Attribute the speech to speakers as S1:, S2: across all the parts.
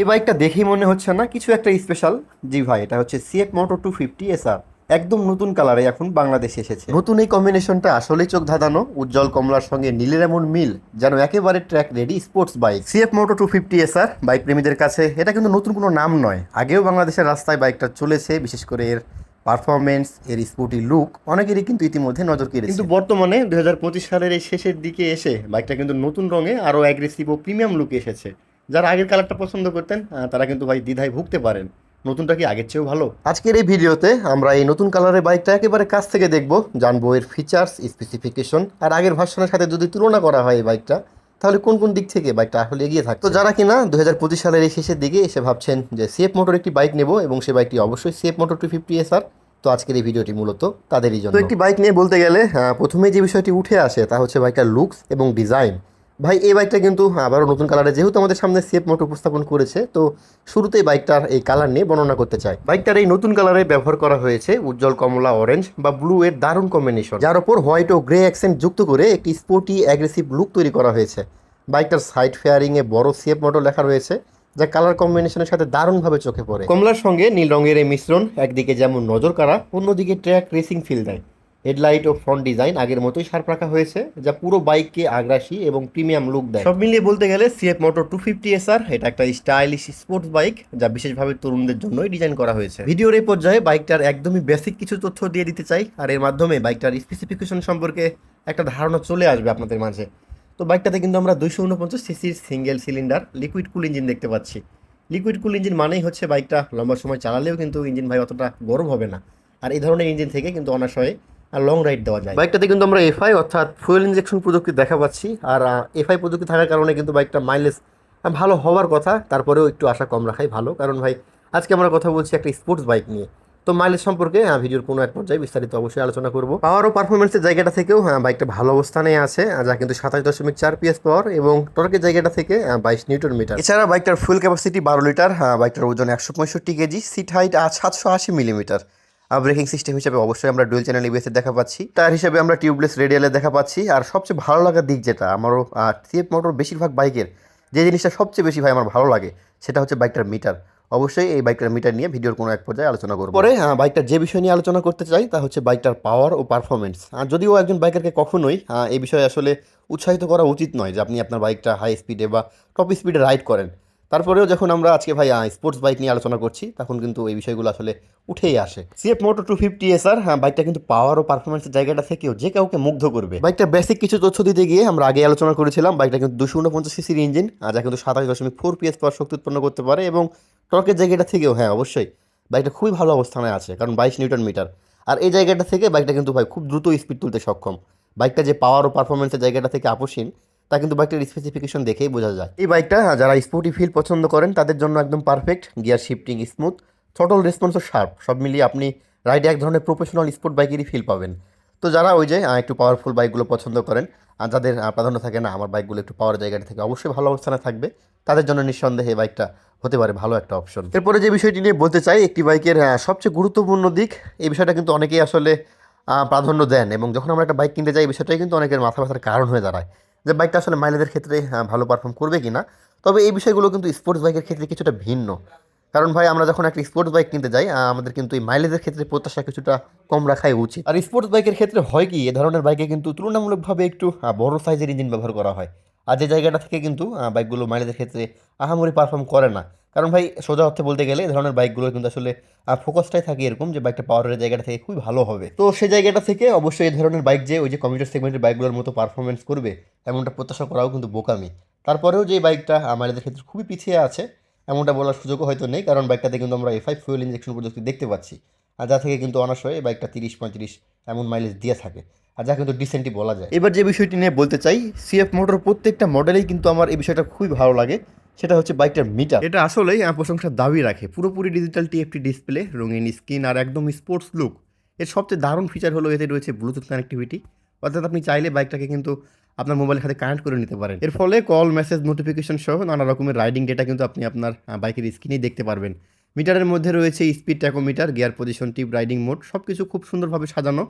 S1: এই বাইকটা দেখেই মনে হচ্ছে না কিছু একটা স্পেশাল জি ভাই এটা হচ্ছে CF moto two fifty SR একদম নতুন কালারে এখন বাংলাদেশে এসেছে। নতুন এই কম্বিনেশনটা আসলেই চোখ ধাঁধানো উজ্জ্বল কমলার সঙ্গে নীলের এমন মিল যেন একেবারে track ready sports bike CF moto two fifty SR bike প্রেমীদের কাছে এটা কিন্তু নতুন কোনো নাম নয়। আগেও বাংলাদেশের রাস্তায় বাইকটা চলেছে বিশেষ করে এর পারফরমেন্স এর স্পোর্টি লুক অনেকেরই কিন্তু ইতিমধ্যে নজর কেড়েছে। কিন্তু বর্তমানে দুই হাজার পঁচিশ সালের এই শেষের দিকে এসে বাইকটা কিন্তু নতুন রঙে আরও অ্যাগ্রেসিভ ও প্রিমিয়াম লুকে এসেছে। যারা আগের কালারটা পছন্দ করতেন তারা কিন্তু ভাই দ্বিধায় ভুগতে পারেন। নতুনটা কি আগের চেয়েও ভালো? আজকের এই ভিডিওতে আমরা এই নতুন কালারের বাইকটা একেবারে কাছ থেকে দেখব জানব এর ফিচার্স স্পেসিফিকেশন আর আগের ভার্সনের সাথে যদি তুলনা করা হয় এই বাইকটা তাহলে কোন কোন দিক থেকে বাইকটা আসলে এগিয়ে থাকে তো যারা কিনা দু হাজার পঁচিশ সালের এই শেষের দিকে এসে ভাবছেন যে সিএফ মোটর একটি বাইক নেব এবং সেই বাইকটি অবশ্যই CF motor two fifty SR তো আজকের এই ভিডিওটি মূলত তাদেরই জন্য। তো একটি বাইক নিয়ে বলতে গেলে আহ, প্রথমেই যে বিষয়টি উঠে আসে তা হচ্ছে বাইকটার লুকস এবং ডিজাইন ভাই, এই বাইকটা কিন্তু আবারও নতুন কালারে যেহেতু আমাদের সামনে সেফ মোটর উপস্থাপন করেছে, তো শুরুতেই বাইকটার এই কালার নিয়ে বর্ণনা করতে চাই। বাইকটার এই নতুন কালারে ব্যবহার করা হয়েছে উজ্জ্বল কমলা অরেঞ্জ বা ব্লু এর দারুণ কম্বিনেশন যার ওপর হোয়াইট ও গ্রে অ্যাক্সেন্ট যুক্ত করে একটি স্পোর্টি অ্যাগ্রেসিভ লুক তৈরি করা হয়েছে। বাইকটার সাইড ফেয়ারিংয়ে বড় সেফ মোটর লেখা রয়েছে, যা কালার কম্বিনেশনের সাথে দারুণভাবে চোখে পড়ে। কমলার সঙ্গে নীল রঙের এই মিশ্রণ একদিকে যেমন নজর কাড়া অন্যদিকে ট্র্যাক রেসিং ফিল দেয়। হেডলাইট ও ফ্রন্ট ডিজাইন আগের মতোই শার্প রাখা হয়েছে, যা পুরো বাইককে আগ্রাসী এবং প্রিমিয়াম লুক দেয়। সব মিলিয়ে বলতে গেলে CF motor two fifty SR, এটা একটা স্টাইলিশ স্পোর্টস বাইক, যা বিশেষভাবে তরুণদের জন্যই ডিজাইন করা হয়েছে। ভিডিওর এই পর্যায়ে বাইকটার একদমই বেসিক কিছু তথ্য দিয়ে দিতে চাই, আর এর মাধ্যমে বাইকটার স্পেসিফিকেশন সম্পর্কে একটা ধারণা চলে আসবে আপনাদের মাঝে। তো বাইকটাতে কিন্তু আমরা দুইশো উনপঞ্চাশ সিসির single cylinder liquid cool engine দেখতে পাচ্ছি। লিকুইড কুল ইঞ্জিন মানেই হচ্ছে বাইকটা লম্বা সময় চালালেও কিন্তু ইঞ্জিন ভাই অতটা গরম হবে না। আর এই ধরনের ইঞ্জিন থেকে কিন্তু অনাশয়ে আর লং রাইড দেওয়া যায়। বাইকটাতে কিন্তু আমরা এফআই অর্থাৎ ফুয়েল ইঞ্জেকশন প্রযুক্তি দেখা পাচ্ছি। আর এফআই প্রযুক্তি থাকার কারণে কিন্তু বাইকটা মাইলেজ ভালো হওয়ার কথা। তারপরেও একটু আশা কম রাখাই ভালো। কারণ ভাই আজকে আমরা কথা বলছি একটা স্পোর্টস বাইক নিয়ে। তো মাইলেজ সম্পর্কে ভিডিওর কোনো এক পর্যায়ে বিস্তারিত অবশ্যই আলোচনা করব। পাওয়ার ও পারফরমেন্সের জায়গাটা থেকেও হ্যাঁ, বাইকটা ভালো অবস্থানে আছে। যা কিন্তু সাতাশ দশমিক চার পিএস পাওয়ার এবং টর্কের জায়গাটা থেকে বাইশ নিউটন মিটার। এছাড়া বাইকটার ফুল ক্যাপাসিটি বারো লিটার হ্যাঁ, বাইকটার ওজন একশো পঁয়ষট্টি কেজি। সিট হাইট সাতশো আশি মিলিমিটার ব্রেকিং সিস্টেম হিসেবে অবশ্যই আমরা ডুয়েল চ্যানেল ইবিএসের দেখা পাচ্ছি। তার হিসেবে আমরা টিউবলেস রেডিয়ালের দেখা পাচ্ছি। আর সবচেয়ে ভালো লাগার দিক যেটা, আমারও সিএফ মোটর বেশিরভাগ বাইকের যে জিনিসটা সবচেয়ে বেশি ভাই আমার ভালো লাগে, সেটা হচ্ছে বাইকটার মিটার। অবশ্যই এই বাইকটার মিটার নিয়ে ভিডিওর কোনো এক পর্যায়ে আলোচনা করব। পরে বাইকটার যে বিষয় নিয়ে আলোচনা করতে চাই, তা হচ্ছে বাইকটার পাওয়ার ও পারফরমেন্স আর যদিও একজন বাইকারকে কখনোই এই বিষয়ে আসলে উৎসাহিত করা উচিত নয় যে আপনি আপনার বাইকটা হাই স্পিডে বা টপ স্পিডে রাইড করেন। তারপরেও যখন আমরা আজকে ভাই স্পোর্টস বাইক নিয়ে আলোচনা করছি, তখন কিন্তু এই বিষয়গুলো আসলে উঠেই আসে। CF moto two fifty SR হ্যাঁ বাইকটা কিন্তু পাওয়ার ও পারফরমেন্সের জায়গাটা থেকেও যে কাউকে মুগ্ধ করবে। বাইকটা বেসিক কিছু তথ্য দিতে গিয়ে আমরা আগে আলোচনা করেছিলাম বাইকটা কিন্তু দুশো উনপঞ্চাশ সিসির ইঞ্জিন যা কিন্তু সাতাশ দশমিক ফোর পিএস পাওয়ার শক্তি উৎপন্ন করতে পারে এবং টর্কের জায়গাটা থেকেও হ্যাঁ অবশ্যই বাইকটা খুবই ভালো অবস্থানে আছে, কারণ বাইশ নিউটন মিটার। আর এই জায়গাটা থেকে বাইকটা কিন্তু ভাই, খুব দ্রুত স্পিড তুলতে সক্ষম। বাইকটা যে পাওয়ার ও পারফরমেন্সের জায়গাটা থেকে আপসীন তা কিন্তু বাইকটার স্পেসিফিকেশন দেখেই বোঝা যায়। এই বাইকটা যারা স্পোর্টি ফিল পছন্দ করেন, তাদের জন্য একদম perfect gear shifting smooth throttle রেসপন্সও sharp সব মিলিয়ে আপনি রাইডে এক ধরনের প্রফেশনাল স্পোর্ট বাইকেরই ফিল পাবেন। তো যারা ওই যে একটু পাওয়ারফুল বাইকগুলো পছন্দ করেন, আর যাদের প্রাধান্য থাকে না, আমার বাইকগুলো একটু পাওয়ার জায়গাটা থেকে অবশ্যই ভালো অবস্থানে থাকবে, তাদের জন্য নিঃসন্দেহে এই বাইকটা হতে পারে ভালো একটা অপশন এরপরে যে বিষয়টি নিয়ে বলতে চাই, একটি বাইকের সবচেয়ে গুরুত্বপূর্ণ দিক, এই বিষয়টা কিন্তু অনেকেই আসলে প্রাধান্য দেন এবং যখন আমরা একটা বাইক কিনতে যাই, এই বিষয়টাই কিন্তু অনেকের মাথা ব্যথার কারণ হয়ে দাঁড়ায়। যে বাইকটা আসলে মাইলেজের ক্ষেত্রে ভালো পারফর্ম করবে কি না তবে এই বিষয়গুলো কিন্তু স্পোর্টস বাইকের ক্ষেত্রে কিছুটা ভিন্ন। কারণ ভাই, আমরা যখন একটা স্পোর্টস বাইক কিনতে যাই আমাদের কিন্তু এই মাইলেজের ক্ষেত্রে প্রত্যাশা কিছুটা কম রাখাই উচিত। আর স্পোর্টস বাইকের ক্ষেত্রে হয় কি, এ ধরনের বাইকে কিন্তু তুলনামূলকভাবে একটু বড় সাইজের ইঞ্জিন ব্যবহার করা হয়। আর যে জায়গাটা থেকে কিন্তু বাইকগুলো মাইলেজের ক্ষেত্রে আহামরি পারফর্ম করে না। কারণ ভাই, সোজা অর্থে বলতে গেলে এই ধরনের বাইকগুলো কিন্তু আসলে ফোকাসটাই থাকে এরকম যে বাইকটা পাওয়ারের জায়গাটা থেকে খুবই ভালো হবে। তো সেই জায়গাটা থেকে অবশ্যই এই ধরনের বাইক যে, ওই যে কমিউটার সেগমেন্টের বাইকগুলোর মতো পারফরমেন্স করবে, এমনটা প্রত্যাশা করাও কিন্তু বোকামি। তারপরেও যে বাইকটা আমাদের ক্ষেত্রে খুবই পিছিয়ে আছে, এমনটা বলার সুযোগও হয়তো নেই, কারণ বাইকটাতে কিন্তু আমরা এফআই ফুয়েল ইঞ্জেকশন প্রযুক্তি দেখতে পাচ্ছি। আর যা থেকে কিন্তু এই বাইকটা তিরিশ, পঁয়ত্রিশ এমন মাইলেজ দিয়ে থাকে। আর যা কিন্তু ডিসেন্টই বলা যায়। এবার যে বিষয়টি নিয়ে বলতে চাই সিএফ মোটর প্রত্যেকটা মডেলেই কিন্তু আমার এই বিষয়টা খুবই ভালো লাগে। সেটা হচ্ছে বাইকটার মিটার। এটা আসলেই প্রশংসার দাবি রাখে। পুরোপুরি ডিজিটাল টিএফটি ডিসপ্লে রঙিন স্ক্রিন আর একদম স্পোর্টস লুক এর সবচেয়ে দারুণ ফিচার হলো এতে রয়েছে ব্লুটুথ কানেক্টিভিটি অর্থাৎ আপনি চাইলে বাইকটাকে কিন্তু আপনার মোবাইলের সাথে কানেক্ট করে নিতে পারেন। এর ফলে কল মেসেজ নোটিফিকেশন সহ নানা রকমের রাইডিং ডেটা কিন্তু আপনি আপনার বাইকের স্ক্রিনেই দেখতে পারবেন। মিটারের মধ্যে রয়েছে speed tachometer gear position trip riding mode সব কিছু খুব সুন্দরভাবে সাজানো।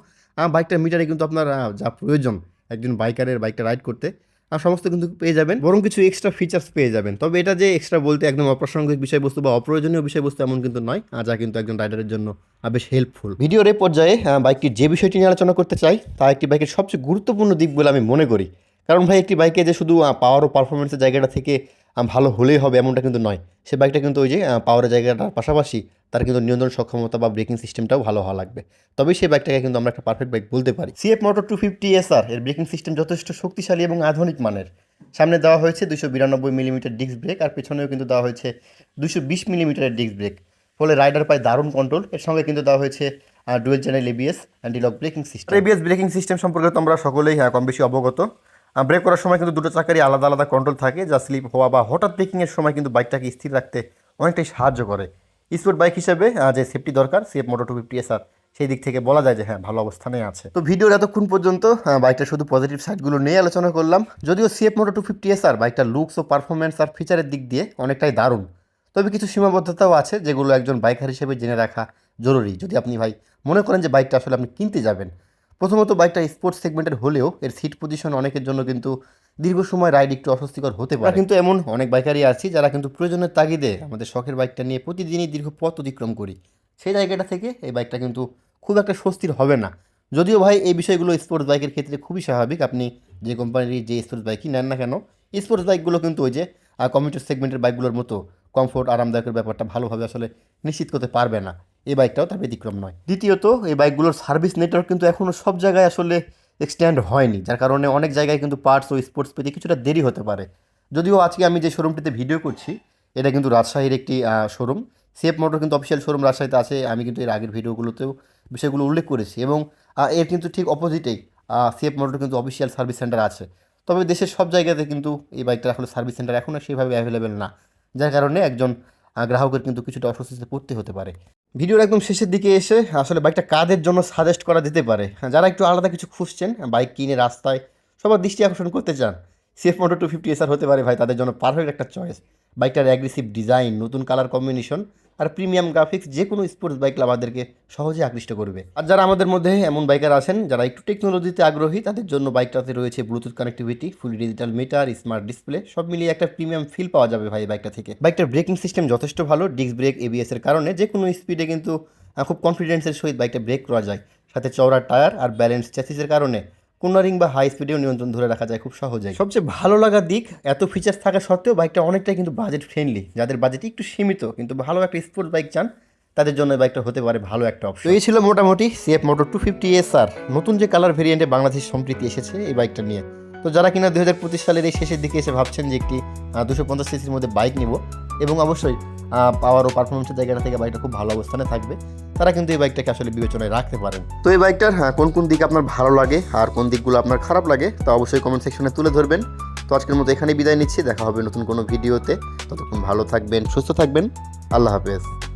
S1: বাইকটার মিটারে কিন্তু আপনার যা প্রয়োজন একজন বাইকারের বাইকটা রাইড করতে সমস্ত কিন্তু পেয়ে যাবেন। বরং কিছু এক্সট্রা ফিচার্স পেয়ে যাবেন। তবে এটা যে এক্সট্রা বলতে একদম অপ্রাসঙ্গিক বিষয়বস্তু বা অপ্রয়োজনীয় বিষয়বস্তু এমন কিন্তু নয়। আর যা কিন্তু একজন রাইডারের জন্য বেশ হেল্পফুল ভিডিওর এই পর্যায়ে বাইকটির যে বিষয়টি নিয়ে আলোচনা করতে চাই, তা একটি বাইকের সবচেয়ে গুরুত্বপূর্ণ দিক বলে আমি মনে করি। কারণ ভাই, একটি বাইকে যে শুধু পাওয়ার ও পারফরমেন্সের জায়গাটা থেকে ভালো হলেই হবে এমনটা কিন্তু নয়। সে বাইকটা কিন্তু ওই যে পাওয়ারের জায়গাটার পাশাপাশি তার কিন্তু নিয়ন্ত্রণ সক্ষমতা বা ব্রেকিং সিস্টেমটাও ভালো হওয়া লাগবে। তবেই সেই বাইকটাকে কিন্তু আমরা একটা পারফেক্ট বাইক বলতে পারি। CF motor two fifty SR এর ব্রেকিং সিস্টেম যথেষ্ট শক্তিশালী এবং আধুনিক মানের। সামনে দেওয়া হয়েছে দুশো বিরানব্বই মিলিমিটার ডিস্ক ব্রেক আর পেছনেও কিন্তু দেওয়া হয়েছে দুশো বিশ মিলিমিটারের ডিস্ক ব্রেক ফলে রাইডার পায় দারুণ কন্ট্রোল এর সঙ্গে কিন্তু দেওয়া হয়েছে dual channel ABS antilock braking system ABS braking system সম্পর্কে তো আমরা সকলেই হ্যাঁ, কম বেশি অবগত। ব্রেক করার সময় কিন্তু দুটো চাকারই আলাদা আলাদা কন্ট্রোল থাকে, যা স্লিপ হওয়া বা হঠাৎ ব্রেকিংয়ের সময় কিন্তু বাইকটাকে স্থির রাখতে অনেকটাই সাহায্য করে। স্পোর্ট বাইক হিসেবে যে সেফটি দরকার CF moto two fifty SR সেই দিক থেকে বলা যায় যে হ্যাঁ ভালো অবস্থানে আছে। তো ভিডিওর এতক্ষণ পর্যন্ত বাইকটা শুধু পজিটিভ সাইডগুলো নিয়ে আলোচনা করলাম, যদিও CF moto two fifty SR বাইকটার লুকস ও পারফরমেন্স আর ফিচারের দিক দিয়ে অনেকটাই দারুণ। তবে কিছু সীমাবদ্ধতাও আছে, যেগুলো একজন বাইকার হিসেবে জেনে রাখা জরুরি। যদি আপনি ভাই মনে করেন যে বাইকটা আসলে আপনি কিনতে যাবেন প্রথমত বাইকটা স্পোর্টস সেগমেন্টের হলেও এর সিট পজিশন অনেকের জন্য কিন্তু দীর্ঘ সময় রাইড একটু অস্বস্তিকর হতে পারে। কিন্তু এমন অনেক বাইকারই আছি যারা কিন্তু প্রয়োজনের তাগিদে আমাদের শখের বাইকটা নিয়ে প্রতিদিনই দীর্ঘ পথ অতিক্রম করি। সেই জায়গাটা থেকে এই বাইকটা কিন্তু খুব একটা স্বস্তির হবে না। যদিও ভাই এই বিষয়গুলো স্পোর্টস বাইকের ক্ষেত্রে খুবই স্বাভাবিক। আপনি যে কোম্পানির যে স্পোর্টস বাইকই নেন না কেন স্পোর্টস বাইকগুলো কিন্তু ওই যে কমিউটার সেগমেন্টের বাইকগুলোর মতো কমফোর্ট আরামদায়কের ব্যাপারটা ভালোভাবে আসলে নিশ্চিত করতে পারবে না। এই বাইকটাও তার ব্যতিক্রম নয়। দ্বিতীয়ত, এই বাইকগুলোর সার্ভিস নেটওয়ার্ক কিন্তু এখনও সব জায়গায় আসলে এক্সট্যান্ড হয়নি, যার কারণে অনেক জায়গায় কিন্তু পার্টস ও স্পোর্টস পেতে কিছুটা দেরি হতে পারে। যদিও আজকে আমি যে শোরুমটিতে ভিডিও করছি, এটা কিন্তু রাজশাহীর একটি শোরুম। সেফ মোটর কিন্তু অফিসিয়াল শোরুম রাজশাহীতে আছে, আমি কিন্তু এর আগের ভিডিওগুলোতেও বিষয়গুলো উল্লেখ করেছি এবং এর কিন্তু ঠিক অপোজিটেই সেফ মোটর কিন্তু অফিসিয়াল সার্ভিস সেন্টার আছে। তবে দেশের সব জায়গাতে কিন্তু এই বাইকটা আসলে সার্ভিস সেন্টার এখনও সেভাবে অ্যাভেলেবেল না, যার কারণে একজন গ্রাহকের কিন্তু কিছুটা অস্বস্তিতে পড়তে হতে পারে। ভিডিওর একদম শেষের দিকে এসে আসলে বাইকটা কাদের জন্য সাজেস্ট করা যেতে পারে? হ্যাঁ, যারা একটু আলাদা কিছু খুঁজছেন বাইক কিনে রাস্তায় সবার দৃষ্টি আকর্ষণ করতে চান CF motor two fifty SR হতে পারে ভাই তাদের জন্য পারফেক্ট একটা চয়েস বাইকটার অ্যাগ্রেসিভ ডিজাইন নতুন কালার কম্বিনেশন আর প্রিমিয়াম গ্রাফিক্স যে কোনো স্পোর্টস বাইক আমাদেরকে সহজে আকৃষ্ট করবে। আর যারা আমাদের মধ্যে এমন বাইকার আছেন, যারা একটু টেকনোলজিতে আগ্রহী, তাদের জন্য বাইকটাতে রয়েছে bluetooth connectivity full digital meter smart display সব মিলিয়ে একটা প্রিমিয়াম ফিল পাওয়া যাবে ভাই বাইকটা থেকে। বাইকটার ব্রেকিং সিস্টেম যথেষ্ট ভালো ডিস্ক ব্রেক এবিএস এর কারণে যে কোনো স্পিডে কিন্তু খুব কনফিডেন্সের সহিত বাইকটা ব্রেক করা যায়। সাথে চওড়া টায়ার আর ব্যালেন্স চ্যাসিসের কারণে কোনারিং বা হাই স্পিডেও নিয়ন্ত্রণ ধরে রাখা যায় খুব সহজেই। সবচেয়ে ভালো লাগার দিক এত ফিচার্স থাকা সত্ত্বেও বাইকটা অনেকটাই কিন্তু বাজেট ফ্রেন্ডলি যাদের বাজেট একটু সীমিত কিন্তু ভালো একটা স্পোর্টস বাইক চান তাদের জন্য বাইকটা হতে পারে ভালো একটা অপশন তো এই ছিল মোটামুটি CF motor two fifty S R নতুন যে কালার ভেরিয়েন্টে বাংলাদেশ সম্প্রীতি এসেছে এই বাইকটা নিয়ে। তো যারা কিনা দু হাজার পঁচিশ সালের এই শেষের দিকে এসে ভাবছেন যে একটি দুশো পঞ্চাশ সিসির মধ্যে বাইক নিব এবং অবশ্যই পাওয়ার ও পারফরমেন্সের জায়গাটা থেকে বাইকটা খুব ভালো অবস্থানে থাকবে। তারা কিন্তু এই বাইকটাকে আসলে বিবেচনায় রাখতে পারেন। তো এই বাইকটার হ্যাঁ, কোন কোন দিক আপনার ভালো লাগে আর কোন দিকগুলো আপনার খারাপ লাগে তা অবশ্যই কমেন্ট সেকশনে তুলে ধরবেন। তো আজকের মতো এখানেই বিদায় নিচ্ছি দেখা হবে নতুন কোনো ভিডিওতে ততক্ষণ ভালো থাকবেন সুস্থ থাকবেন। আল্লাহ হাফেজ।